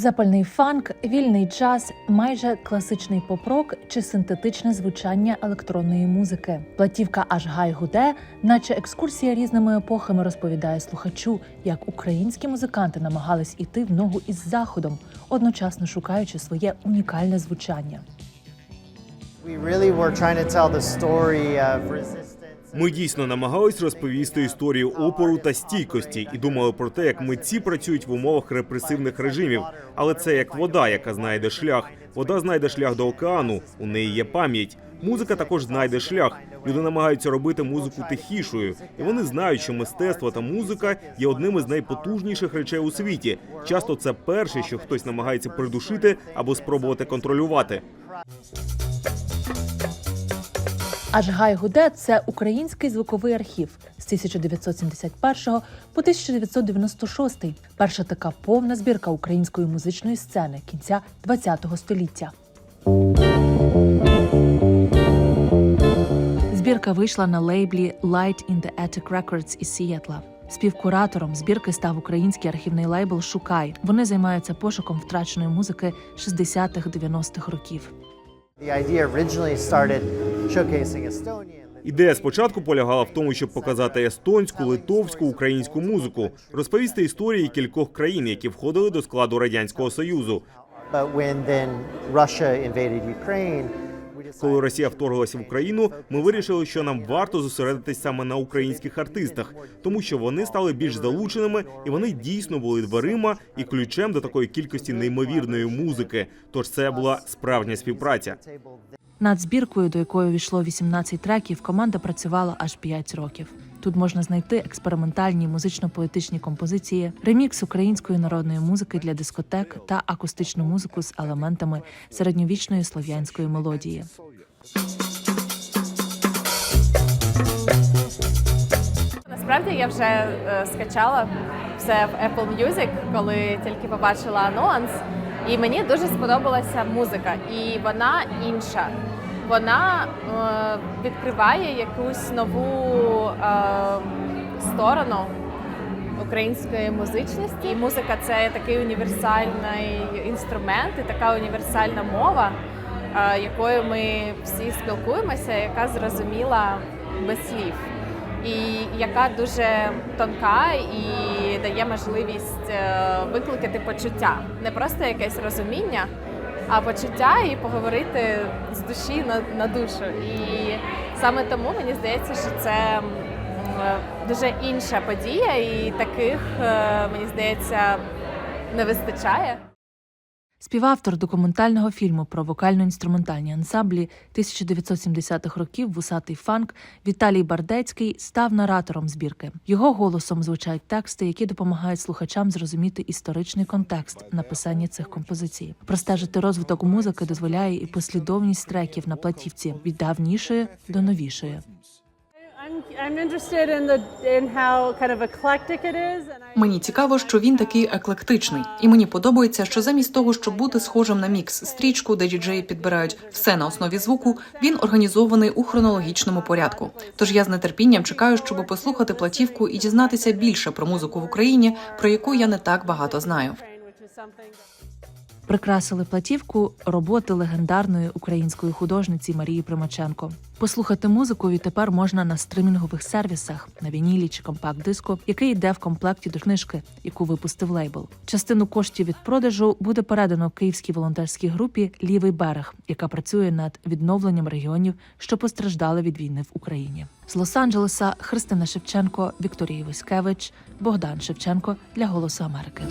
Запальний фанк, вільний джаз, майже класичний поп-рок чи синтетичне звучання електронної музики. Платівка аж гай гуде, наче екскурсія різними епохами розповідає слухачу, як українські музиканти намагались іти в ногу із заходом, одночасно шукаючи своє унікальне звучання. We really were trying to tell the story of resistance. Ми дійсно намагались розповісти історію опору та стійкості і думали про те, як митці працюють в умовах репресивних режимів. Але це як вода, яка знайде шлях. Вода знайде шлях до океану. У неї є пам'ять. Музика також знайде шлях. Люди намагаються робити музику тихішою, і вони знають, що мистецтво та музика є одним із найпотужніших речей у світі. Часто це перше, що хтось намагається придушити або спробувати контролювати. Аж гай гуде це український звуковий архів з 1971 по 1996. Перша така повна збірка української музичної сцени кінця ХХ століття. Збірка вийшла на лейблі Light in the Attic Records із Сієтла. Співкуратором збірки став український архівний лейбл Шукай. Вони займаються пошуком втраченої музики 60-х-90-х років. The idea originally started. Ідея спочатку полягала в тому, щоб показати естонську, литовську, українську музику, розповісти історії кількох країн, які входили до складу радянського союзу. Коли Росія вторглася в Україну, ми вирішили, що нам варто зосередитись саме на українських артистах, тому що вони стали більш залученими і вони дійсно були дверима і ключем до такої кількості неймовірної музики. Тож це була справжня співпраця. Над збіркою, до якої війшло 18 треків, команда працювала аж 5 років. Тут можна знайти експериментальні музично-поетичні композиції, ремікс української народної музики для дискотек та акустичну музику з елементами середньовічної слов'янської мелодії. Насправді я вже е, скачала все в Apple Music, коли тільки побачила анонс. І мені дуже сподобалася музика, і вона інша. Вона е, відкриває якусь нову е, сторону української музичності. І музика це такий універсальний інструмент і така універсальна мова, е, якою ми всі спілкуємося, яка зрозуміла без слів. І яка дуже тонка і дає можливість е, викликати почуття, не просто якесь розуміння, а почуття і поговорити з душі на, душу. І саме тому мені здається, що це е, дуже інша подія, і таких е, мені здається не вистачає. Співавтор документального фільму про вокально-інструментальні ансамблі 1970-х років Вусатий фанк Віталій Бардецький став наратором збірки. Його голосом звучать тексти, які допомагають слухачам зрозуміти історичний контекст написання цих композицій. Простежити розвиток музики дозволяє і послідовність треків на платівці від давнішої до новішої. Мені цікаво, що він такий еклектичний, і мені подобається, що замість того, щоб бути схожим на мікс стрічку, де діджеї підбирають все на основі звуку, він організований у хронологічному порядку. Тож я з нетерпінням чекаю, щоб послухати платівку і дізнатися більше про музику в Україні, про яку я не так багато знаю. Прикрасили платівку роботи легендарної української художниці Марії Примаченко. Послухати музику відтепер можна на стримінгових сервісах на вінілі чи компакт-диску, який йде в комплекті до книжки, яку випустив лейбл. Частину коштів від продажу буде передано київській волонтерській групі Лівий берег, яка працює над відновленням регіонів, що постраждали від війни в Україні. З Лос-Анджелеса Христина Шевченко, Вікторія Войськевич, Богдан Шевченко для Голосу Америки.